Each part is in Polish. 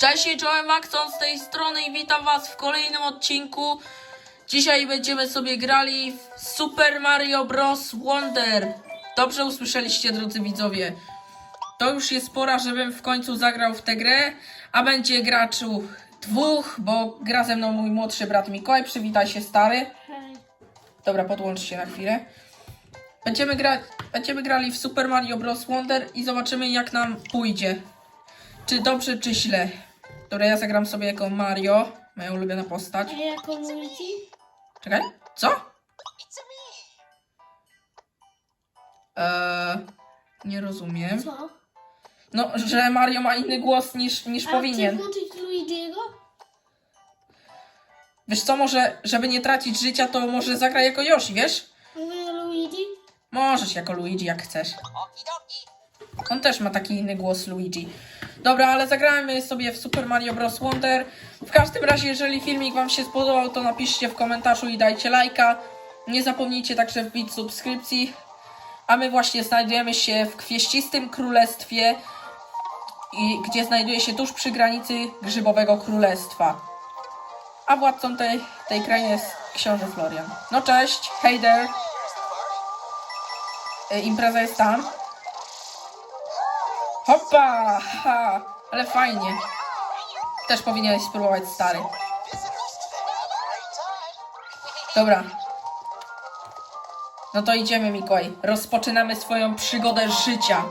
Cześć, czołem Maxon z tej strony i witam was w kolejnym odcinku. Dzisiaj będziemy sobie grali w Super Mario Bros. Wonder. Dobrze usłyszeliście, drodzy widzowie. To już jest pora, żebym w końcu zagrał w tę grę, a będzie graczu dwóch, bo gra ze mną mój młodszy brat Mikołaj. Przywitaj się, stary. Dobra, podłącz się na chwilę. Będziemy, gra będziemy grali w Super Mario Bros. Wonder i zobaczymy jak nam pójdzie. Czy dobrze, czy źle. Dobra, ja zagram sobie jako Mario, moja ulubiona postać. A jako Luigi? Czekaj, co? Eee, nie rozumiem. Co? No, że Mario ma inny głos niż, niż A powinien. chcesz włączyć Luigiego? Wiesz co, może, żeby nie tracić życia, to może zagraj jako Yoshi, wiesz? Mówię Luigi? Możesz jako Luigi, jak chcesz. On też ma taki inny głos Luigi. Dobra, ale zagrajmy sobie w Super Mario Bros. Wonder. W każdym razie, jeżeli filmik Wam się spodobał, to napiszcie w komentarzu i dajcie lajka. Nie zapomnijcie także wbić subskrypcji. A my właśnie znajdujemy się w kwieścistym królestwie, gdzie znajduje się tuż przy granicy Grzybowego Królestwa. A władcą tej, tej krainy jest książę Florian. No cześć, hey there. E, Impreza jest tam. Hoppa! Ha, ale fajnie. Też powinieneś spróbować, stary. Dobra. No to idziemy, Mikołaj. Rozpoczynamy swoją przygodę życia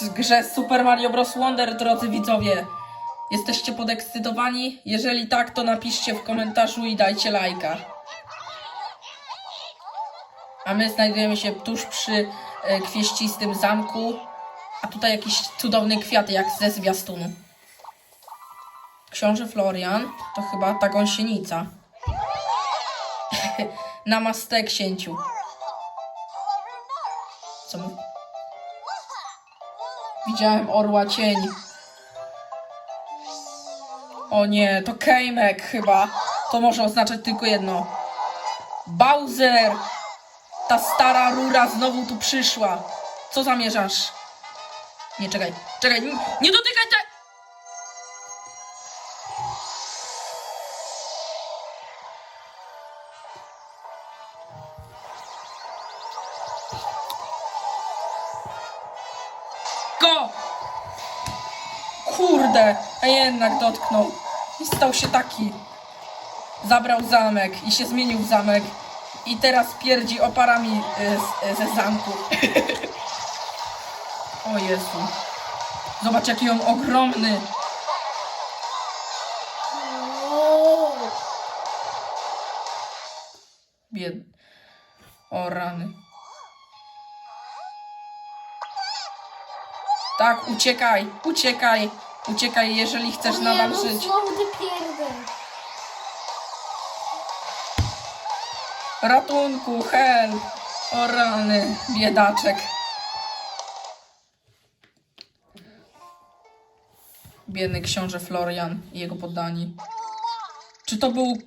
w grze Super Mario Bros. Wonder, drodzy widzowie. Jesteście podekscytowani? Jeżeli tak, to napiszcie w komentarzu i dajcie lajka. A my znajdujemy się tuż przy e, kwieścistym zamku. A tutaj jakiś cudowny kwiat, jak ze zwiastunu. Książę Florian to chyba ta gąsienica. Namaste księciu. Co mu... Widziałem orła cień. O nie, to Kejmek chyba. To może oznaczać tylko jedno. Bowser! Ta stara rura znowu tu przyszła. Co zamierzasz? Nie, czekaj, czekaj, nie, nie dotykaj te... Go! Kurde, a jednak dotknął. I stał się taki. Zabrał zamek i się zmienił w zamek. I teraz pierdzi oparami y, z, ze zamku. o Jezu. Zobacz jaki on ogromny. O, Bied... O rany. Tak, uciekaj, uciekaj, uciekaj, jeżeli chcesz nie, nadal no żyć. Znowu ty pierdol. Ratunku, help! O rany, biedaczek. Biedny książę Florian i jego poddani. Czy to był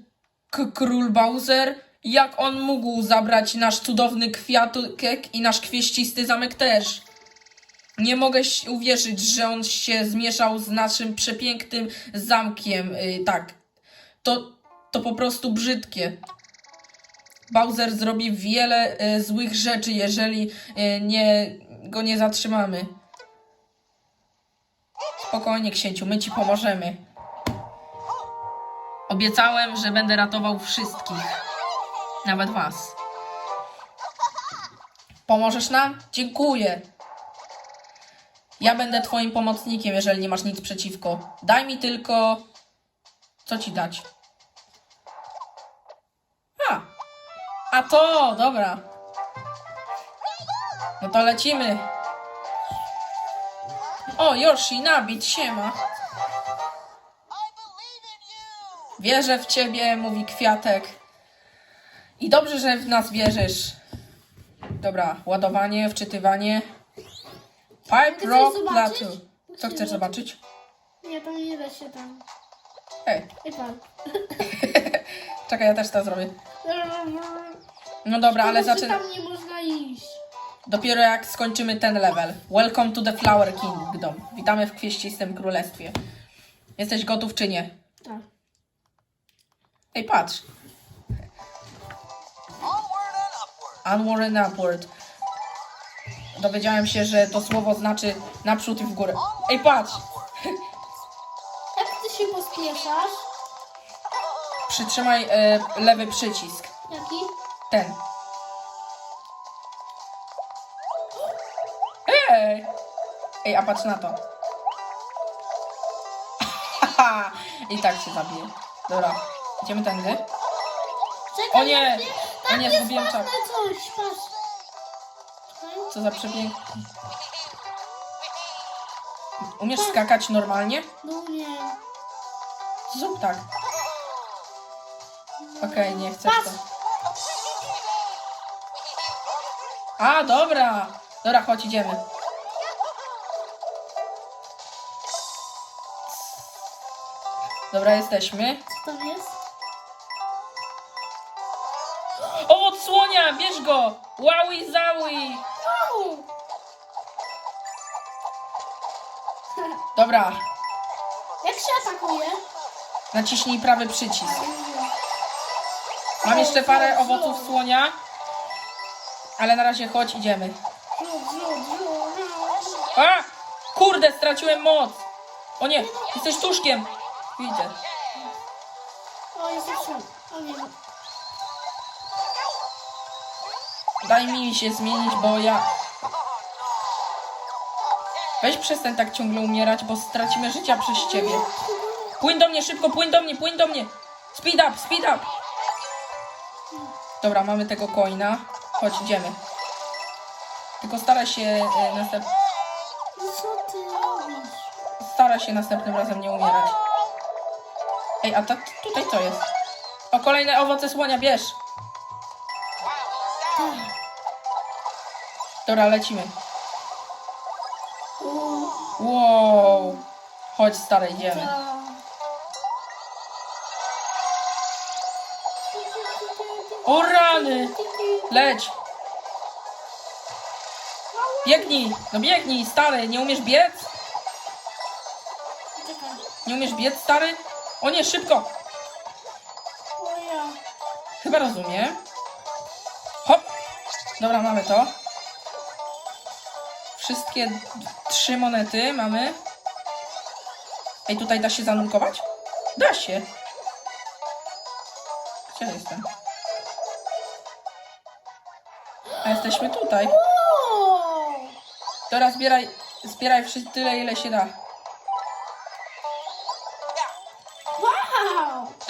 król Bowser? Jak on mógł zabrać nasz cudowny kwiatek i nasz kwieścisty zamek też? Nie mogę uwierzyć, że on się zmieszał z naszym przepięknym zamkiem. Yy, tak, to, to po prostu brzydkie. Bowser zrobi wiele e, złych rzeczy, jeżeli e, nie, go nie zatrzymamy. Spokojnie, księciu, my ci pomożemy. Obiecałem, że będę ratował wszystkich. Nawet was. Pomożesz nam? Dziękuję. Ja będę twoim pomocnikiem, jeżeli nie masz nic przeciwko. Daj mi tylko... Co ci dać? A, a to, dobra. No to lecimy. O, Yoshi, nabit, siema. Wierzę w ciebie, mówi kwiatek. I dobrze, że w nas wierzysz. Dobra, ładowanie, wczytywanie. Pipe Rock? Plateau. Co Chcesz zobaczyć? Nie, tam nie da się tam. Ej, Ej pan. czekaj, ja też to zrobię. No dobra, ale że zaczynamy. tam nie można iść. Dopiero jak skończymy ten level. Welcome to the Flower Kingdom. Witamy w kwieścistym królestwie. Jesteś gotów czy nie? Tak. Ej, patrz. Onward and upward. Dowiedziałem się, że to słowo znaczy naprzód i w górę. Ej, patrz! Jak ty się pospieszasz? Przytrzymaj e, lewy przycisk. Jaki? Ten. Ej, a patrz na to. I tak się zabije. Dobra, idziemy tędy. Czekaj, O nie! O nie, zgubiłem czas. coś, patrz. Co za przepięk. Umiesz skakać normalnie? No nie. Zrób tak. Okej, nie chcesz to. A, dobra. Dobra, chodź, idziemy. Dobra, jesteśmy. Co tam jest? Owoc słonia, bierz go! Wowi zawi! Wow! Dobra, Jak się atakuje? naciśnij prawy przycisk. Mam jeszcze parę owoców słonia. Ale na razie chodź, idziemy. A! Kurde, straciłem moc! O nie, jesteś tuszkiem! Widzę. O, jest jeszcze. O nie. Daj mi się zmienić, bo ja... Weź przestań tak ciągle umierać, bo stracimy życia przez ciebie. Płyń do mnie, szybko, płyń do mnie, płyń do mnie! Speed up, speed up! Dobra, mamy tego coina. Chodź, idziemy. Tylko staraj się e, następ... Co ty robisz? staraj się następnym razem nie umierać. Ej, a ta, tutaj co jest? O, kolejne owoce słonia, bierz! Dobra, lecimy. Wow. Chodź, stary, idziemy. O rany! Leć! Biegnij! No biegnij, stary, nie umiesz biec? Nie umiesz biec, stary? O nie, szybko! O ja. Chyba rozumiem. Hop! Dobra, mamy to. Wszystkie trzy monety mamy. Ej, tutaj da się zanurkować? Da się. Gdzie jestem? A jesteśmy tutaj. Dobra, zbieraj, zbieraj tyle, ile się da.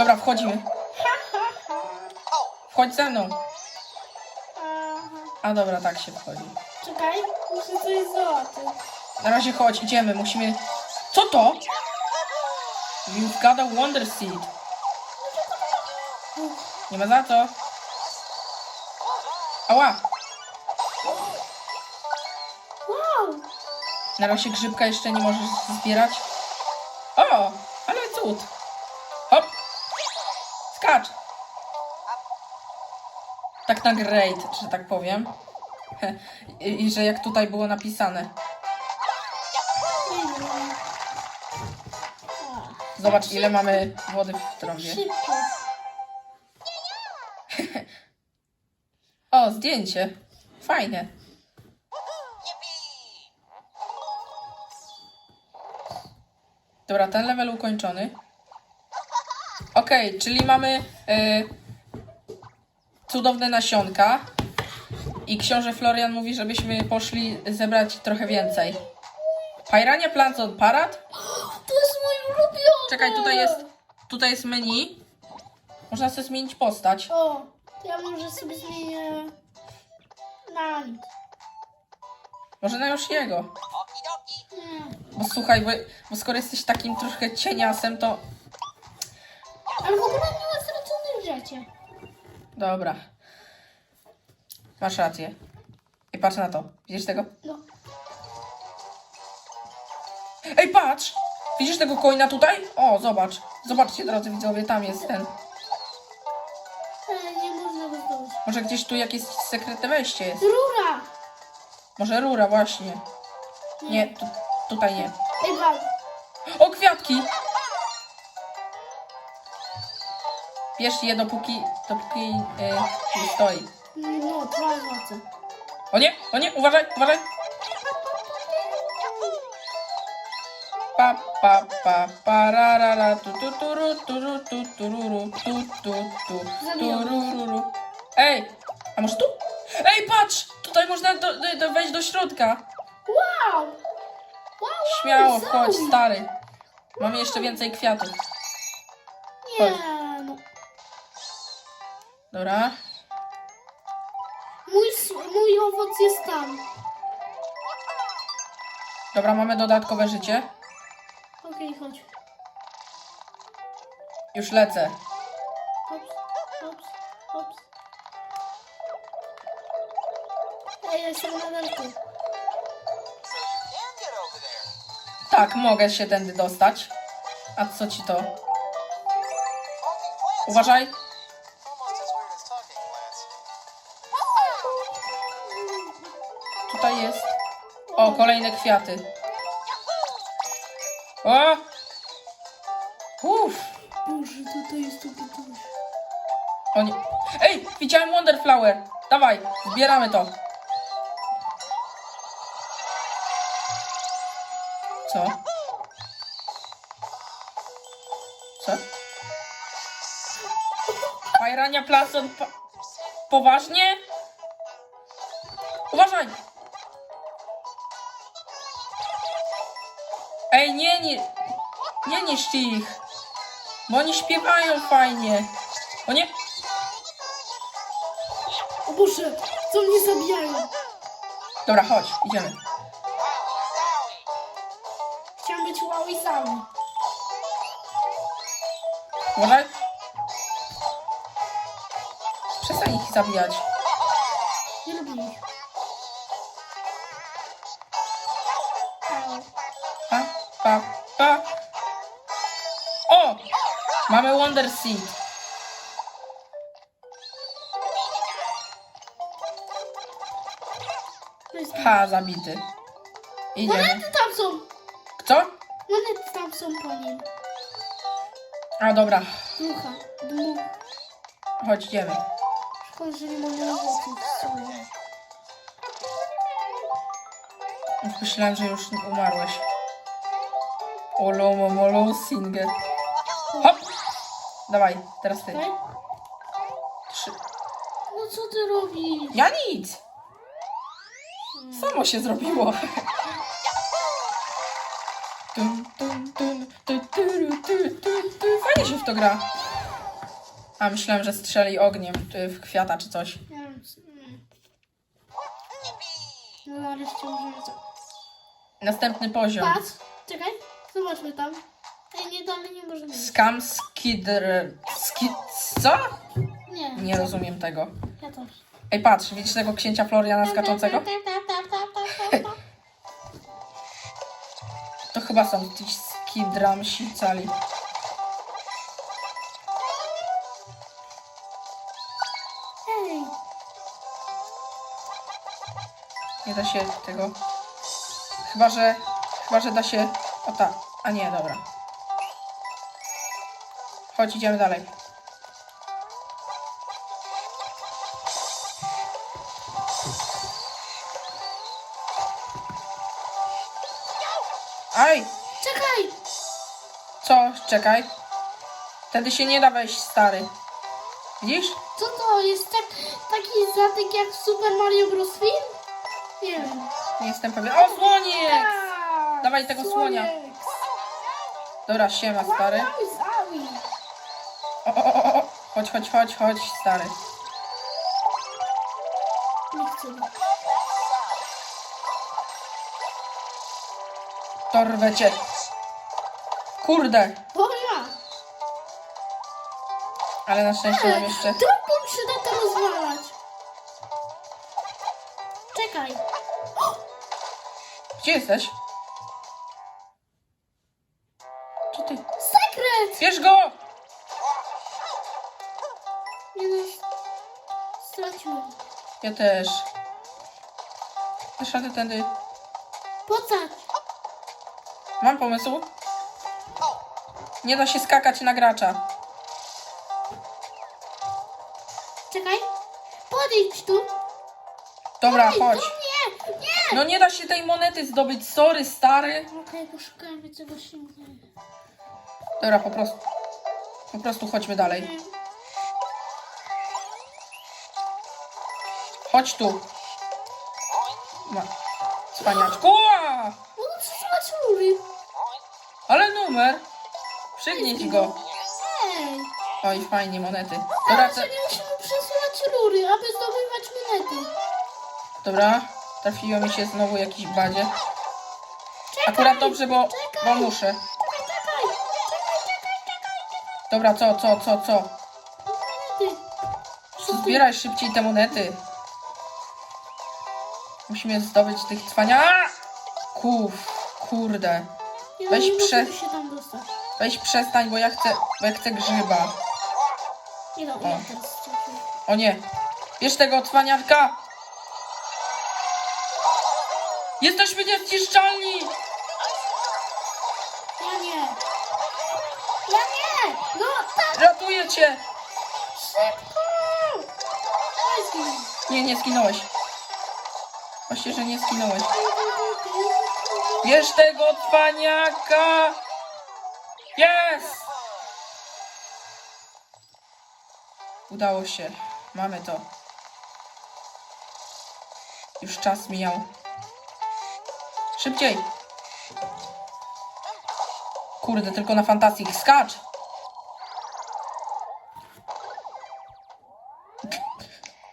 Dobra, wchodzimy. Wchodź ze mną. A dobra, tak się wchodzi. Czekaj, muszę coś zobaczyć. Na razie chodź, idziemy, musimy... Co to? You've got a wonder seed. Nie ma za co. Ała! Wow! Na razie grzybka jeszcze nie możesz zbierać. O! Ale cud! Tak na great, że tak powiem. I, I że jak tutaj było napisane. Zobacz ile mamy wody w trąbie. Szybko. O, zdjęcie. Fajne. Dobra, ten level ukończony. Okej, czyli mamy y, cudowne nasionka. I książę Florian mówi, żebyśmy poszli zebrać trochę więcej. Pyrania Plants on Parad. To jest mój ulubiony! Czekaj, tutaj jest, tutaj jest menu. Można sobie zmienić postać. O, to ja może sobie zmienię na nic. Może na Yoshiego. Nie. Bo słuchaj, bo, bo skoro jesteś takim trochę cieniasem, to... Ale w ogóle nie ma straconych życie. Dobra. Masz rację. I patrz na to. Widzisz tego? No. Ej, patrz! Widzisz tego coina tutaj? O, zobacz. Zobaczcie, drodzy widzowie, tam jest ten. Ale nie można go zdobyć. Może gdzieś tu jakieś sekretne wejście jest. Rura! Może rura, właśnie. Nie, tu, tutaj nie. Ej, wal. O, kwiatki! Bierz je dopóki, dopóki y, nie stoi. No, dwa złote. O nie, o nie, uważaj, uważaj. Pa, pa, pa, pa, ra, ra, ra, tu, tu, tu, ru, tu, ru, tu, tu, ru, ru, tu, tu, tu, tu, ru, ru, ru. Ej, a może tu? Ej, patrz! Tutaj można do, do, do wejść do środka. Wow! Wow, wow, Śmiało, Zoe. chodź, stary. Mamy jeszcze więcej kwiatów. Nie, no. Dobra. Mój, s- mój owoc jest tam. Dobra, mamy dodatkowe życie. Okej, chodź. Już lecę. Hops, hops, hops. Ej, ja jestem na dalku. So you can get over there. Tak, mogę się tędy dostać. A co ci to? Plants. Uważaj. Tutaj jest. O, kolejne kwiaty. O! Uff. Boże, tutaj jest takie coś. O nie. Ej, widziałem Wonderflower. Dawaj, zbieramy to. Co? Co? Fajrania plason. Pa poważnie? Uważaj! Ej, nie, nie. Nie niszcz ich. Bo oni śpiewają fajnie. O nie. O Boże, co mnie zabijają? Dobra, chodź, idziemy. Chciałam być wow i cały. Uważaj. Zabijać. Nie lubię ich. Pa, pa, pa. O! Mamy Wonder Seed. Ha, zabity. Idziemy. Monety tam są! Co? Monety tam są po nim. A dobra, Ducha, dmuch. chodź, idziemy. Szkoda, że nie mamy owoców w sumie. Już Myślałem, że już umarłeś. Olomo, molo, singer. Hop! Dawaj, teraz ty. Trzy. No co ty robisz? Ja nic! Samo się zrobiło. Tum, tum, tum, tu, tu, ru, tu, tu, tu. Fajnie się w to gra. A myślałem, że strzeli ogniem czy w kwiata czy coś. Nie wiem, co-. No nareszcie możemy to. Następny poziom. Patrz, czekaj, zobaczmy tam. Ej, nie dalej nie możemy. iść. Scam skidr... Ski... Co? Nie. Nie rozumiem tego. Ja też. Ej, patrz, widzisz tego księcia Floriana skaczącego? To chyba są ci skidramsi cali. Nie da się tego. Chyba, że. Chyba, że da się. O ta. A nie, dobra. Chodź, idziemy dalej. Aj! czekaj! Co? Czekaj. Wtedy się nie da wejść, stary. Widzisz? Co to jest tak, taki zatyk jak w Super Mario Bros. Film? Nie wiem. Nie jestem pewien. O, słoniek! Tak, Dawaj tego słonia. słoniek. Dobra, siema, stary. Wow, Zawi. O, o, o, o. Chodź, chodź, chodź, chodź, stary. Nie chcę. Torwę cię. Kurde. Boja! Ale na szczęście mam jeszcze... Trupą się da to rozwalać. Czekaj. Gdzie jesteś? Co ty? Sekret! Bierz go! Nie no. Straciłem. Ja też. Dasz radę tędy. Pocać. Mam pomysł. Nie da się skakać na gracza. Czekaj. Podejdź tu. Dobra, Ej, chodź. do mnie! Nie! No nie da się tej monety zdobyć, sorry, stary. Okej, poszukajmy czegoś innego. Dobra, po prostu. Po prostu chodźmy dalej. Chodź tu. Ma. Cwaniaczku. Ua! Przesuwać rury. Ale numer. Przygnieś go. Ej! Oj, fajnie, monety. Dobra, Ale te... że nie musimy przesuwać rury, aby. Dobra. Trafiło mi się znowu jakiś badzie. Czekaj! Akurat dobrze, bo, Czekaj! bo muszę. Czekaj, czekaj! Czekaj, czekaj, czekaj! Dobra, co, co, co, co? Zbieraj szybciej te monety. Musimy zdobyć tych cwania. A! Kuf, kurde. Ja Weź nie prze- mogę się tam dostać. Weź przestań, bo ja chcę, bo ja chcę grzyba. Nie no, ja teraz czekaj. O nie. Bierz tego cwaniarka. Jesteśmy niezniszczalni. Ja nie! Ja nie! No tak! Ratuję cię. Szybko! Zginę. Nie, nie skinąłeś. Właśnie, że nie skinąłeś. Bierz tego cwaniaka. Jest. Udało się. Mamy to. Już czas mijał. Szybciej. Kurde, tylko na fantazji. Skacz.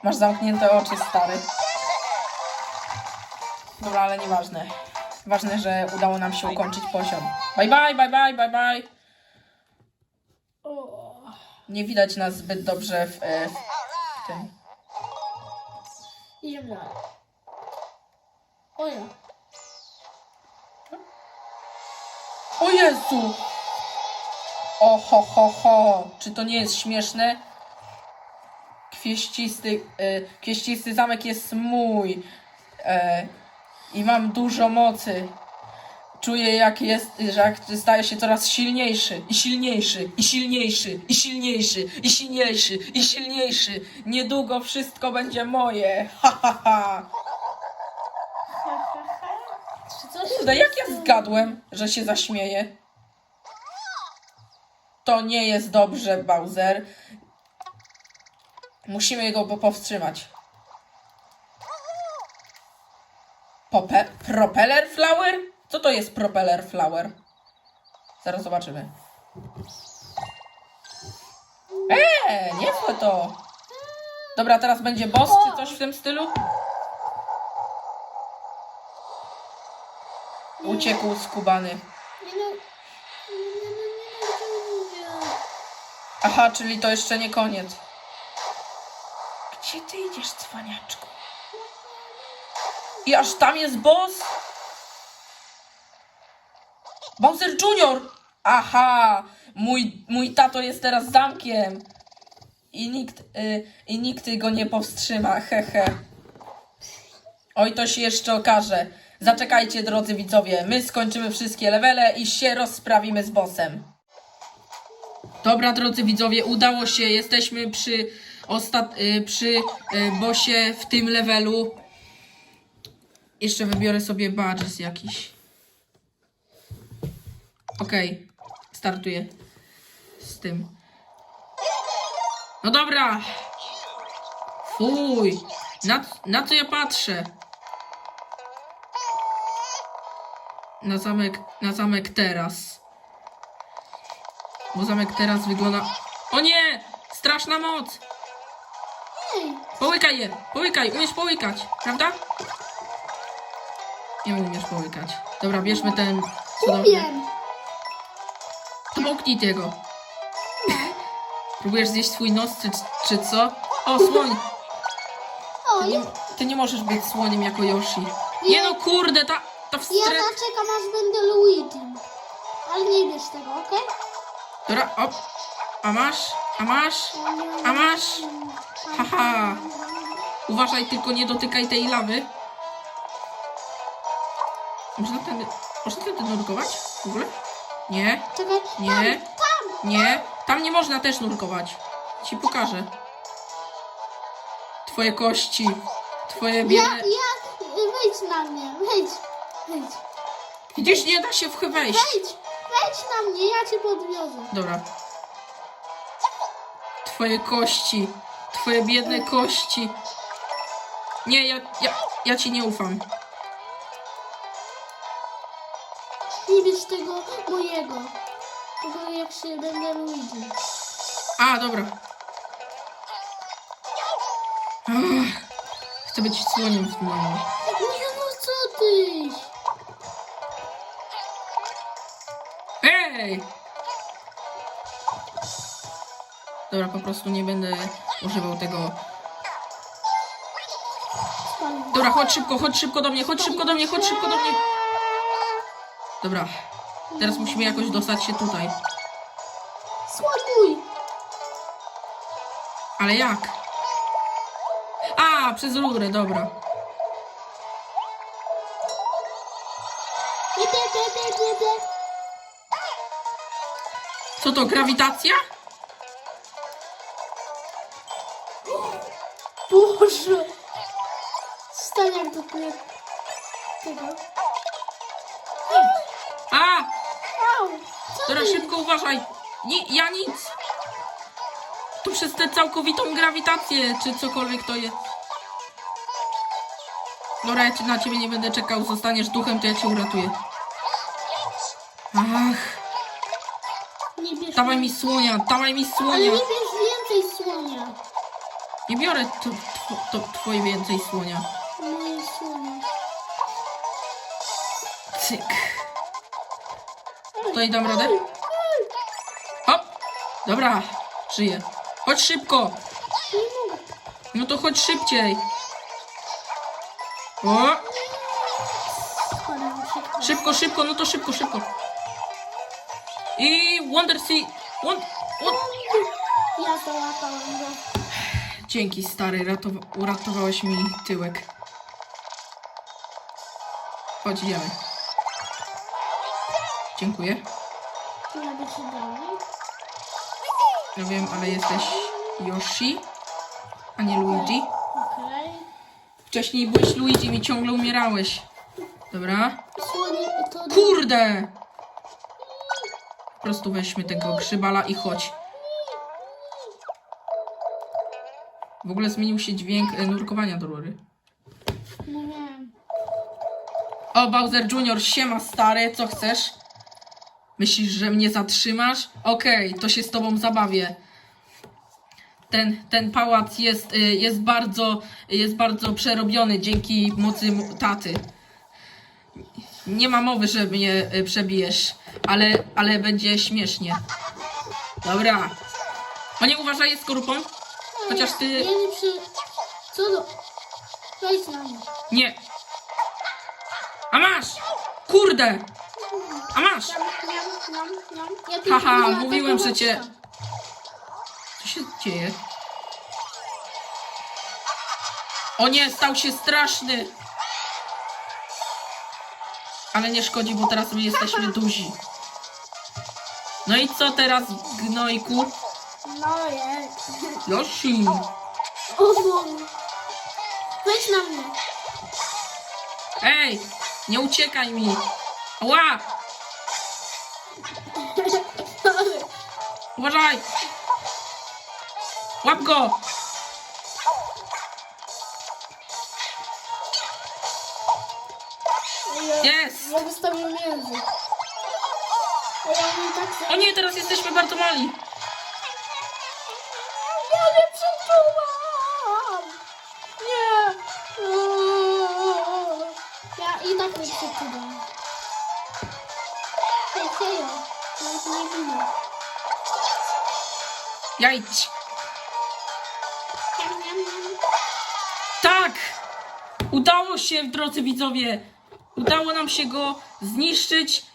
Masz zamknięte oczy, stary. Dobra, ale nieważne. Ważne, że udało nam się ukończyć poziom. Bye bye, bye bye, bye bye. Nie widać nas zbyt dobrze w, e, w tym. idziemy dalej. O ja. O Jezu! O ho ho ho! Czy to nie jest śmieszne? Kwieścisty, e, kwieścisty zamek jest mój. E, I mam dużo mocy. Czuję jak jest, że jak staje się coraz silniejszy i silniejszy i silniejszy i silniejszy i silniejszy i silniejszy. Niedługo wszystko będzie moje. Ha ha ha. Czy coś? Kurde, jak ja zgadłem, że się zaśmieje? To nie jest dobrze, Bowser. Musimy go po- powstrzymać. Pope propeller flower? Co to jest propeller flower? Zaraz zobaczymy. Eee, niezłe to. Dobra, teraz będzie boss czy coś w tym stylu? Uciekł nie, nie. Aha, czyli to jeszcze nie koniec. Gdzie ty idziesz, cwaniaczku? I aż tam jest boss? Bowser Junior! Aha! Mój, mój tato jest teraz zamkiem. I nikt, y, I nikt go nie powstrzyma, hehe. Oj, to się jeszcze okaże. Zaczekajcie, drodzy widzowie. My skończymy wszystkie levele i się rozprawimy z bossem. Dobra, drodzy widzowie, udało się. Jesteśmy przy, ostat... y, przy y, bosie w tym levelu. Jeszcze wybiorę sobie badges jakiś. Okej, startuję z tym. No dobra. Fuj. Na, na co ja patrzę? Na zamek, na zamek teraz. Bo zamek teraz wygląda... O nie! Straszna moc! Połykaj je! Połykaj! Umiesz połykać, prawda? Nie umiesz połykać. Dobra, bierzmy ten. Umiem. To Połknij tego. Próbujesz zjeść swój nos, czy, czy co? O, słoń! Ty nie, ty nie możesz być słoniem jako Yoshi. Nie no, kurde, ta, ta ja zaczekam aż będę Luigi. Ale nie wiesz tego, okej? Dobra, op. A masz? A masz? A masz? Haha. Uważaj, tylko nie dotykaj tej lawy. Można tędy, można tędy nurkować? W ogóle? Nie, Czekaj, Nie. tam, tam. nie. Tam nie można też nurkować. Ci pokażę. Twoje kości. Twoje Ja, biedne... ja, wejdź na mnie, wejdź, wejdź, Gdzieś nie da się w wejść. wejdź, wejdź na mnie, ja cię podwiozę. Dobra. Twoje kości. Twoje biedne kości. Nie, ja, ja, ja ci nie ufam. Nie bierz tego mojego, tego jak się będę Luigi. A, dobra. Ach, chcę być słoniem w tym domu. Nie no, co ty? Ej! Dobra, po prostu nie będę używał tego. Dobra, chodź szybko, chodź szybko do mnie, chodź szybko do mnie, chodź szybko do mnie. Dobra, teraz musimy jakoś dostać się tutaj. Słabuj! Ale jak? A, przez rurę, dobra. Co to, grawitacja? Boże! Stań jak do tego. A! Au! Co ty? szybko uważaj. Nie, ja nic. To przez tę całkowitą grawitację, czy cokolwiek to jest. Dobra, ja ci- na ciebie nie będę czekał. Zostaniesz duchem, to ja cię uratuję. Ach, dawaj mi słonia, dawaj mi Ale słonia. nie bierz więcej słonia. Nie biorę to, to, to twoje więcej słonia. Moje słonie. Cyk. Tutaj dam radę? Hop! Dobra, żyję. Chodź szybko. Nie mogę. No to chodź szybciej. O! Spadam szybko. Szybko, szybko, no to szybko, szybko. I Wonder Sea. Won, won. Ja załapałam go. Dzięki, stary, ratowa- uratowałeś mi tyłek. Chodź, idziemy. Dziękuję. By dalej. Ja wiem, ale jesteś Yoshi, a nie Luigi. Okej. Wcześniej byłeś Luigi, mi ciągle umierałeś. Dobra. To... Kurde! Po prostu weźmy tego grzybala i chodź. W ogóle zmienił się dźwięk e, nurkowania do rury. No wiem. O, Bowser Jr., siema stary, co chcesz? Myślisz, że mnie zatrzymasz? Okej, to się z tobą zabawię. Ten, ten pałac jest, y, jest, bardzo, jest bardzo przerobiony dzięki mocy taty. Nie ma mowy, że mnie y, przebijesz, ale, ale będzie śmiesznie. Dobra. O nie, uważaj, jest skorupą. Chociaż ty... Ja nie przy... Co do... Wejdź na mnie. Nie. A masz! Kurde! A masz! Haha, mówiłem, że cię-. Co się dzieje? O nie, stał się straszny! Ale nie szkodzi, bo teraz my jesteśmy duzi. No i co teraz, gnojku? No jest. Yoshi! O. Wejdź na mnie. Ej! Nie uciekaj mi! Ła! Uważaj! Łap go! Jest! Wystawiłem język. A ja mnie tak... O nie, teraz jesteśmy bardzo mali! Ja nie przeczułam! Nie! Ja i tak nie przeczułam. Hej, hejo. Jajdź! Niam, niam, niam. Tak! Udało się, drodzy widzowie! Udało nam się go zniszczyć.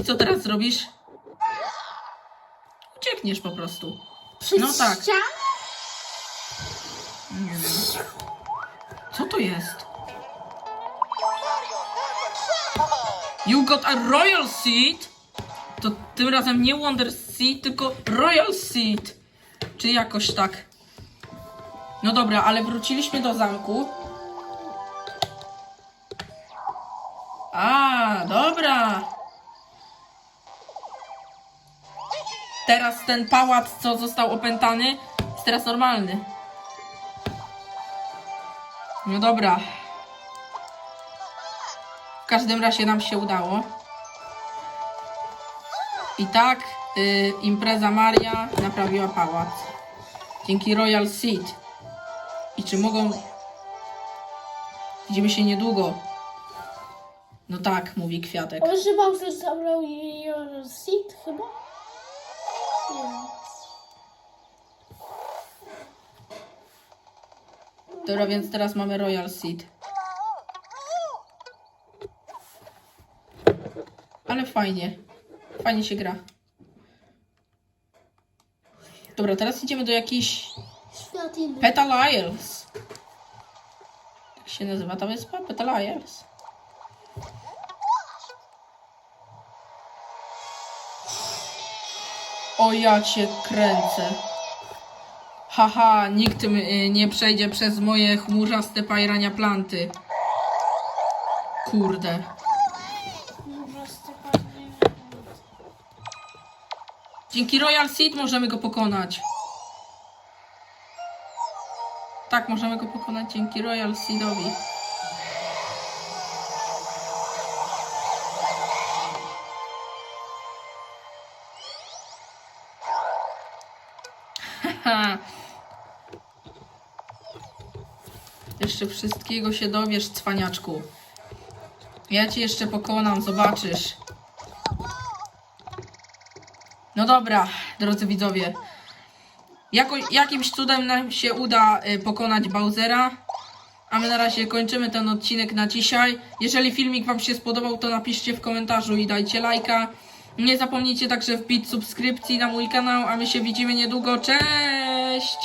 I co teraz zrobisz? Uciekniesz po prostu. Przez No tak. ścianę? Nie wiem. Co to jest? You got a royal seat? To tym razem nie Wonder Seat, tylko Royal Seat. Czy jakoś tak. No dobra, ale wróciliśmy do zamku. Dobra. Teraz ten pałac, co został opętany, jest teraz normalny. No dobra. W każdym razie nam się udało. I tak y, impreza Maria naprawiła pałac. Dzięki Royal Seat. I czy mogą... Widzimy się niedługo. No tak, mówi Kwiatek. Ale że Bowser zabrał jej seat chyba? Nie wiem. Dobra, więc teraz mamy Royal Seat. Ale fajnie. Fajnie się gra. Dobra, teraz idziemy do jakiejś Świat inny. Petal Isles. Jak się nazywa ta wyspa? Petal O ja cię kręcę. Haha, nikt y, nie przejdzie przez moje chmurzaste pajrania planty. Kurde. Dzięki Royal Seed możemy go pokonać. Tak, możemy go pokonać dzięki Royal Seedowi. Wszystkiego się dowiesz, cwaniaczku. Ja cię jeszcze pokonam, zobaczysz. No dobra, drodzy widzowie. Jako, jakimś cudem nam się uda y, pokonać Bowsera. A my na razie kończymy ten odcinek na dzisiaj. Jeżeli filmik Wam się spodobał, to napiszcie w komentarzu i dajcie lajka. Nie zapomnijcie także wbić subskrypcji na mój kanał, a my się widzimy niedługo. Cześć!